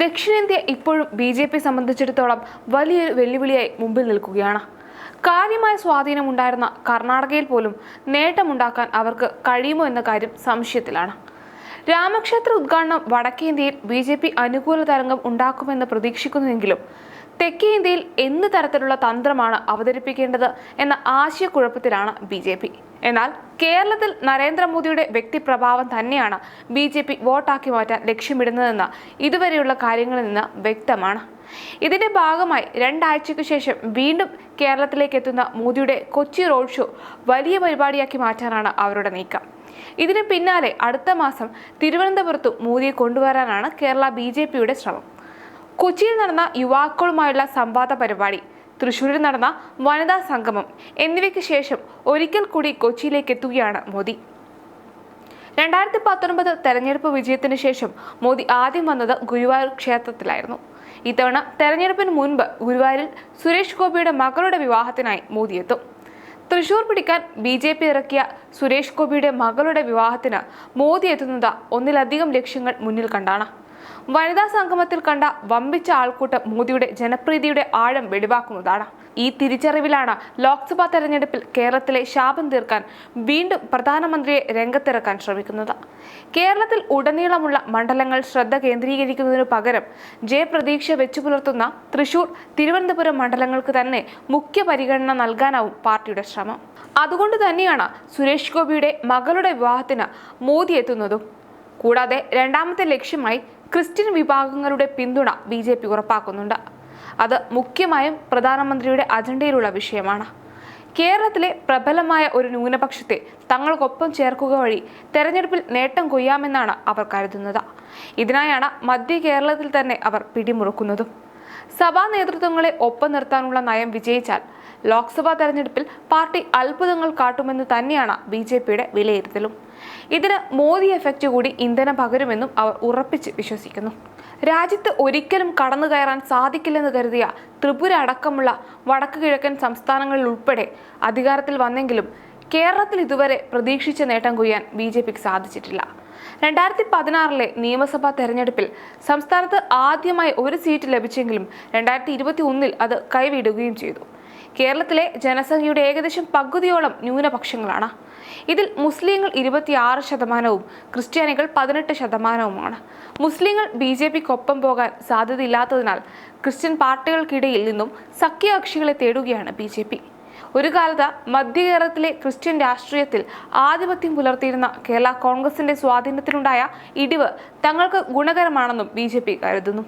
ദക്ഷിണേന്ത്യ ഇപ്പോഴും B J P സംബന്ധിച്ചിടത്തോളം വലിയൊരു വെല്ലുവിളിയായി മുമ്പിൽ നിൽക്കുകയാണ്. കാര്യമായ സ്വാധീനമുണ്ടായിരുന്ന കർണാടകയിൽ പോലും നേട്ടമുണ്ടാക്കാൻ അവർക്ക് കഴിയുമോ എന്ന കാര്യം സംശയത്തിലാണ്. രാമക്ഷേത്ര ഉദ്ഘാടനം വടക്കേന്ത്യയിൽ ബി ജെ പി അനുകൂല തരംഗം ഉണ്ടാക്കുമെന്ന് പ്രതീക്ഷിക്കുന്നുവെങ്കിലും തെക്കേ ഇന്ത്യയിൽ എന്ത് തരത്തിലുള്ള തന്ത്രമാണ് അവതരിപ്പിക്കേണ്ടത് എന്ന ആശയക്കുഴപ്പത്തിലാണ് ബി ജെ പി. എന്നാൽ കേരളത്തിൽ നരേന്ദ്രമോദിയുടെ വ്യക്തിപ്രഭാവം തന്നെയാണ് ബി ജെ പി വോട്ടാക്കി മാറ്റാൻ ലക്ഷ്യമിടുന്നതെന്ന് ഇതുവരെയുള്ള കാര്യങ്ങളിൽ നിന്ന് വ്യക്തമാണ്. ഇതിന്റെ ഭാഗമായി രണ്ടാഴ്ചയ്ക്ക് ശേഷം വീണ്ടും കേരളത്തിലേക്ക് എത്തുന്ന മോദിയുടെ കൊച്ചി റോഡ് ഷോ വലിയ പരിപാടിയാക്കി മാറ്റാനാണ് അവരുടെ നീക്കം. ഇതിന് പിന്നാലെ അടുത്ത മാസം തിരുവനന്തപുരത്തും മോദിയെ കൊണ്ടുവരാനാണ് കേരള ബി ശ്രമം. കൊച്ചിയിൽ നടന്ന യുവാക്കളുമായുള്ള സംവാദ പരിപാടി തൃശൂരിൽ നടന്ന വനിതാ സംഗമം എന്നിവയ്ക്ക് ശേഷം ഒരിക്കൽ കൂടി കൊച്ചിയിലേക്ക് എത്തുകയാണ് മോദി. രണ്ടായിരത്തി പത്തൊൻപത് തെരഞ്ഞെടുപ്പ് വിജയത്തിന് ശേഷം മോദി ആദ്യം വന്നത് ഗുരുവായൂർ ക്ഷേത്രത്തിലായിരുന്നു. ഇത്തവണ തെരഞ്ഞെടുപ്പിന് മുൻപ് ഗുരുവായൂരിൽ സുരേഷ് ഗോപിയുടെ മകളുടെ വിവാഹത്തിനായി മോദി എത്തും. തൃശൂർ പിടിക്കാൻ ബി ജെ പി ഇറക്കിയ സുരേഷ് ഗോപിയുടെ മകളുടെ വിവാഹത്തിന് മോദി എത്തുന്നത് ഒന്നിലധികം ലക്ഷ്യങ്ങൾ മുന്നിൽ കണ്ടാണ്. വനിതാ സംഗമത്തിൽ കണ്ട വമ്പിച്ച ആൾക്കൂട്ടം മോദിയുടെ ജനപ്രീതിയുടെ ആഴം വെളിവാക്കുന്നതാണ് ഈ തിരിച്ചറിവിലാണ് ലോക്സഭാ തെരഞ്ഞെടുപ്പിൽ കേരളത്തിലെ ശാപം തീർക്കാൻ വീണ്ടും പ്രധാനമന്ത്രിയെ രംഗത്തിറക്കാൻ ശ്രമിക്കുന്നത്. കേരളത്തിൽ ഉടനീളമുള്ള മണ്ഡലങ്ങൾ ശ്രദ്ധ കേന്ദ്രീകരിക്കുന്നതിനു പകരം ജയപ്രതീക്ഷ വെച്ചു പുലർത്തുന്ന തൃശൂർ തിരുവനന്തപുരം മണ്ഡലങ്ങൾക്ക് തന്നെ മുഖ്യ പരിഗണന നൽകാനാവും പാർട്ടിയുടെ ശ്രമം. അതുകൊണ്ട് തന്നെയാണ് സുരേഷ് ഗോപിയുടെ മകളുടെ വിവാഹത്തിന് മോദി എത്തുന്നതും. കൂടാതെ രണ്ടാമത്തെ ലക്ഷ്യമായി ക്രിസ്ത്യൻ വിഭാഗങ്ങളുടെ പിന്തുണ ബി ജെ പി ഉറപ്പാക്കുന്നുണ്ട്. അത് മുഖ്യമായും പ്രധാനമന്ത്രിയുടെ അജണ്ടയിലുള്ള വിഷയമാണ്. കേരളത്തിലെ പ്രബലമായ ഒരു ന്യൂനപക്ഷത്തെ തങ്ങൾക്കൊപ്പം ചേർക്കുക വഴി തെരഞ്ഞെടുപ്പിൽ നേട്ടം കൊയ്യാമെന്നാണ് അവർ കരുതുന്നത്. ഇതിനായാണ് മധ്യ കേരളത്തിൽ തന്നെ അവർ പിടിമുറുക്കുന്നതും. സഭാ നേതൃത്വങ്ങളെ ഒപ്പം നിർത്താനുള്ള നയം വിജയിച്ചാൽ ലോക്സഭാ തെരഞ്ഞെടുപ്പിൽ പാർട്ടി അത്ഭുതങ്ങൾ കാട്ടുമെന്ന് തന്നെയാണ് ബി ജെ പിയുടെ വിലയിരുത്തലും. ഇതിന് മോദി എഫക്റ്റ് കൂടി ഇന്ധനം പകരുമെന്നും അവർ ഉറപ്പിച്ച് വിശ്വസിക്കുന്നു. രാജ്യത്ത് ഒരിക്കലും കടന്നു കയറാൻ സാധിക്കില്ലെന്ന് കരുതിയ ത്രിപുര അടക്കമുള്ള വടക്കു കിഴക്കൻ സംസ്ഥാനങ്ങളിൽ ഉൾപ്പെടെ അധികാരത്തിൽ വന്നെങ്കിലും കേരളത്തിൽ ഇതുവരെ പ്രതീക്ഷിച്ച നേട്ടം കൊയ്യാൻ ബി ജെ പിക്ക് സാധിച്ചിട്ടില്ല. രണ്ടായിരത്തി പതിനാറിലെ നിയമസഭാ തെരഞ്ഞെടുപ്പിൽ സംസ്ഥാനത്ത് ആദ്യമായി ഒരു സീറ്റ് ലഭിച്ചെങ്കിലും രണ്ടായിരത്തി ഇരുപത്തി ഒന്നിൽ അത് കൈവിടുകയും ചെയ്തു. കേരളത്തിലെ ജനസംഖ്യയുടെ ഏകദേശം പകുതിയോളം ന്യൂനപക്ഷങ്ങളാണ്. ഇതിൽ മുസ്ലിങ്ങൾ ഇരുപത്തിയാറ് ശതമാനവും ക്രിസ്ത്യാനികൾ പതിനെട്ട് ശതമാനവുമാണ്. മുസ്ലിങ്ങൾ ബി ജെ പിക്കൊപ്പം പോകാൻ സാധ്യതയില്ലാത്തതിനാൽ ക്രിസ്ത്യൻ പാർട്ടികൾക്കിടയിൽ നിന്നും സഖ്യകക്ഷികളെ തേടുകയാണ് ബി ജെ പി. ഒരു കാലത്ത് മധ്യ കേരളത്തിലെ ക്രിസ്ത്യൻ രാഷ്ട്രീയത്തിൽ ആധിപത്യം പുലർത്തിയിരുന്ന കേരള കോൺഗ്രസിന്റെ സ്വാധീനത്തിലുണ്ടായ ഇടിവ് തങ്ങൾക്ക് ഗുണകരമാണെന്നും ബി കരുതുന്നു.